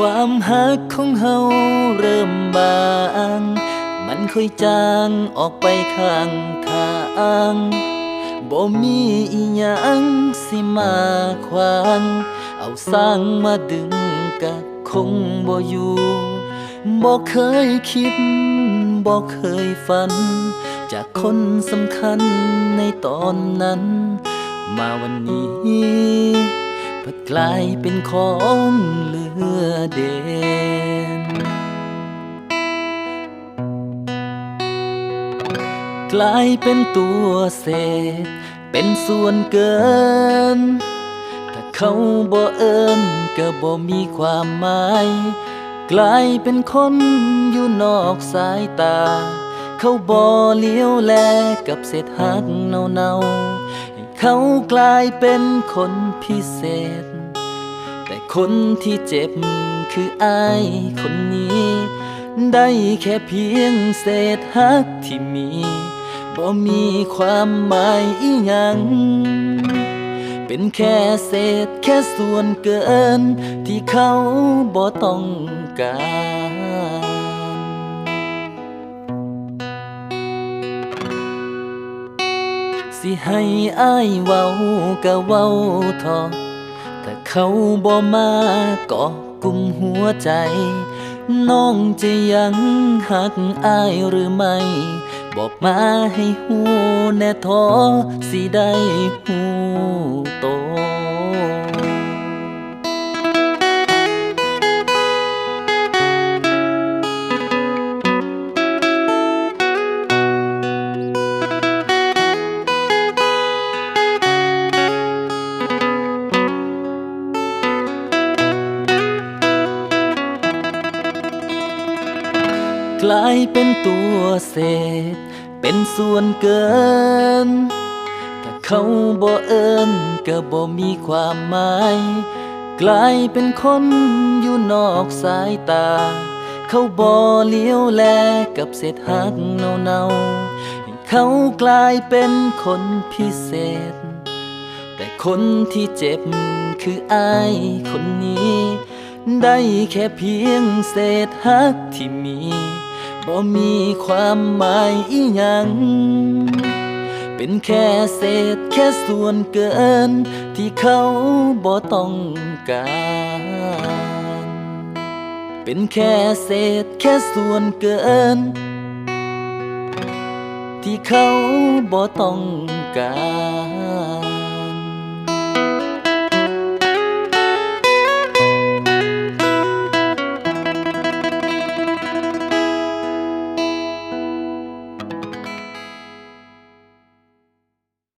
ความหักของเฮาเริ่มบาง มันค่อยจางออกไปข้างทางบ่มีอีหยังสิมาขวาง เอาสร้างมาดึงกะคงบ่อยู่บ่เคยคิดบ่เคยฝัน จากคนสำคัญในตอนนั้น มาวันนี้พิ่กลายเป็นของเหลือ เด่นกลายเป็นตัวเศษ เป็นส่วนเกิน ถ้าเขาบ่เอินก็บ่มีความหมาย กลายเป็นคนอยู่นอกสายตา เขาบ่เลี้ยวแลกับเศษหักเนาๆให้เขากลายเป็นคนพิเศษ คนที่เจ็บคืออายคนนี้ ได้แค่เพียงเศษหักที่มีบ่มีความหมายอีหยังเป็นแค่เศษแค่ส่วนเกิน ที่เขาบ่ต้องการสิให้อ้ายเว้าก็เว้าทอ เขาบ่มาเกาะกลุ่มหัวใจ น้องจะยังหักอายหรือไม่ บอกมาให้หูแน่ทอสิได้หูโต กลายเป็นตัวเศษ เป็นส่วนเกิน ถ้าเขาบ่เอินก็บ่มีความหมาย กลายเป็นคนอยู่นอกสายตา เขาบ่เลี้ยวแลกับเศษหักเนาๆให้เขากลายเป็นคนพิเศษ แต่คนที่เจ็บคืออายคนนี้ได้แค่เพียงเศษหักที่มี บ่มีความหมายอีหยัง เป็นแค่เศษแค่ส่วนเกิน ที่เขาบ่ต้องการ เป็นแค่เศษแค่ส่วนเกิน ที่เขาบ่ต้องการ